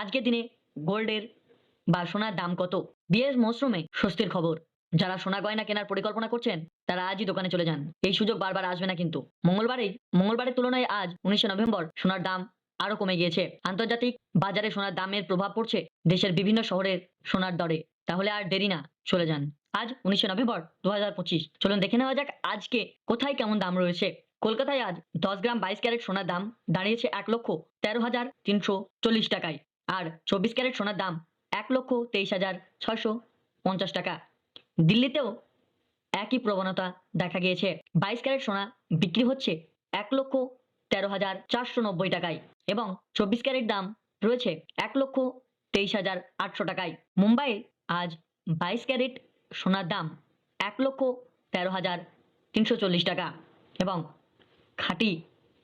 আজকের দিনে গোল্ডের বা সোনার দাম কত? বিয়ের মৌসুমে স্বস্তির খবর। যারা সোনা গয়না কেনার পরিকল্পনা করছেন, তারা আজই দোকানে চলে যান। এই সুযোগ বারবার আসবে না কিন্তু। মঙ্গলবারেই, মঙ্গলবারের তুলনায় আজ উনিশে নভেম্বর সোনার দাম আরও কমে গিয়েছে। আন্তর্জাতিক বাজারে সোনার দামের প্রভাব পড়ছে দেশের বিভিন্ন শহরের সোনার দরে। তাহলে আর দেরি না, চলে যান। আজ উনিশে নভেম্বর দু হাজার পঁচিশ। চলুন দেখে নেওয়া যাক আজকে কোথায় কেমন দাম রয়েছে। কলকাতায় আজ দশ গ্রাম বাইশ ক্যারেট সোনার দাম দাঁড়িয়েছে এক লক্ষ তেরো হাজার তিনশো চল্লিশ টাকায়। আর চব্বিশ ক্যারেট সোনার দাম এক লক্ষ তেইশ হাজার ছয়শো পঞ্চাশ টাকা। দিল্লিতেও একই প্রবণতা দেখা গিয়েছে। বাইশ ক্যারেট সোনা বিক্রি হচ্ছে এক লক্ষ তেরো হাজার চারশো নব্বই টাকায় এবং চব্বিশ ক্যারেট দাম রয়েছে এক লক্ষ তেইশ হাজার আটশো টাকায়। মুম্বাইয়ে আজ বাইশ ক্যারেট সোনার দাম এক লক্ষ তেরো হাজার তিনশো চল্লিশ টাকা এবং খাঁটি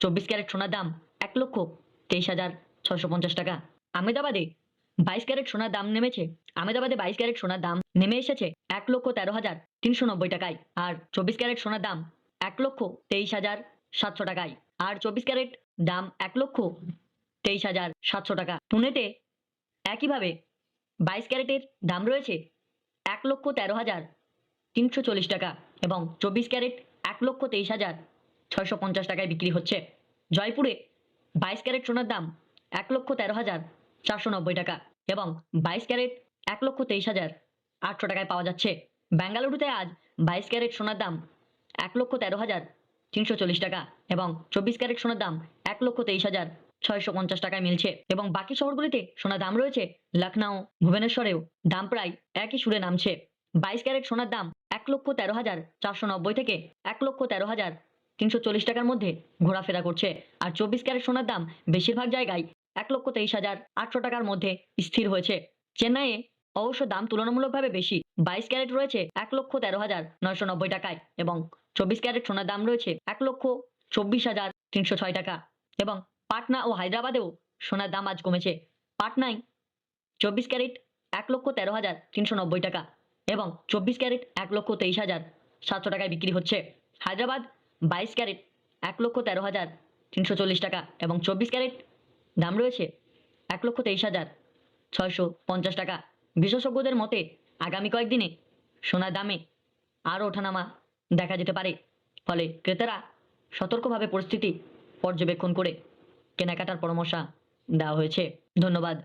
চব্বিশ ক্যারেট সোনার দাম এক লক্ষ তেইশ হাজার ছশো পঞ্চাশ টাকা। আহমেদাবাদে বাইশ ক্যারেট সোনার দাম নেমেছে। আমেদাবাদে বাইশ ক্যারেট সোনার দাম নেমে এসেছে এক লক্ষ তেরো হাজার তিনশো নব্বই টাকায় আর চব্বিশ ক্যারেট সোনার দাম এক লক্ষ তেইশ হাজার সাতশো টাকায়। আর চব্বিশ ক্যারেট দাম এক লক্ষ তেইশ হাজার সাতশো টাকা। পুনেতে একইভাবে বাইশ ক্যারেটের দাম রয়েছে এক লক্ষ তেরো হাজার তিনশো চল্লিশ টাকা এবং চব্বিশ ক্যারেট এক লক্ষ তেইশ হাজার ছয়শো পঞ্চাশ টাকায় বিক্রি হচ্ছে। জয়পুরে বাইশ ক্যারেট সোনার দাম এক লক্ষ তেরো হাজার চারশো নব্বই টাকা এবং বাইশ ক্যারেট এক লক্ষ তেইশ হাজার আটশো টাকায় পাওয়া যাচ্ছে। বেঙ্গালুরুতে আজ বাইশ ক্যারেট সোনার দাম এক লক্ষ তেরো হাজার তিনশো চল্লিশ টাকা এবং চব্বিশ ক্যারেট সোনার দাম এক লক্ষ তেইশ হাজার ছয়শো পঞ্চাশ টাকায় মিলছে এবং বাকি শহরগুলিতে সোনার দাম রয়েছে। লখনৌ ভুবনেশ্বরেও দাম প্রায় একই সুরে নামছে। বাইশ ক্যারেট সোনার দাম এক লক্ষ তেরো হাজার চারশো নব্বই থেকে এক লক্ষ তেরো হাজার তিনশো চল্লিশ টাকার মধ্যে ঘোরাফেরা করছে। আর চব্বিশ ক্যারেট সোনার দাম বেশিরভাগ জায়গায় এক লক্ষ তেইশ হাজার আটশো টাকার মধ্যে স্থির হয়েছে। চেন্নাইয়ে অবশ্য দাম তুলনামূলকভাবে বেশি। বাইশ ক্যারেট রয়েছে এক লক্ষ তেরো হাজার নয়শো নব্বই টাকায় এবং চব্বিশ ক্যারেট সোনার দাম রয়েছে এক লক্ষ চব্বিশ হাজার তিনশো ছয় টাকা এবং পাটনা ও হায়দ্রাবাদেও সোনার দাম আজ কমেছে। পাটনায় চব্বিশ ক্যারেট এক লক্ষ তেরো হাজার তিনশো নব্বই টাকা এবং চব্বিশ ক্যারেট এক লক্ষ তেইশ হাজার সাতশো টাকায় বিক্রি হচ্ছে। হায়দ্রাবাদ বাইশ ক্যারেট এক লক্ষ তেরো হাজার তিনশো চল্লিশ টাকা এবং চব্বিশ ক্যারেট দাম রয়েছে এক লক্ষ তেইশ হাজার ছয়শো পঞ্চাশ টাকা। বিশেষজ্ঞদের মতে, আগামী কয়েকদিনে সোনার দামে আরও ওঠানামা দেখা যেতে পারে। ফলে ক্রেতারা সতর্কভাবে পরিস্থিতি পর্যবেক্ষণ করে কেনাকাটার পরামর্শ দেওয়া হয়েছে। ধন্যবাদ।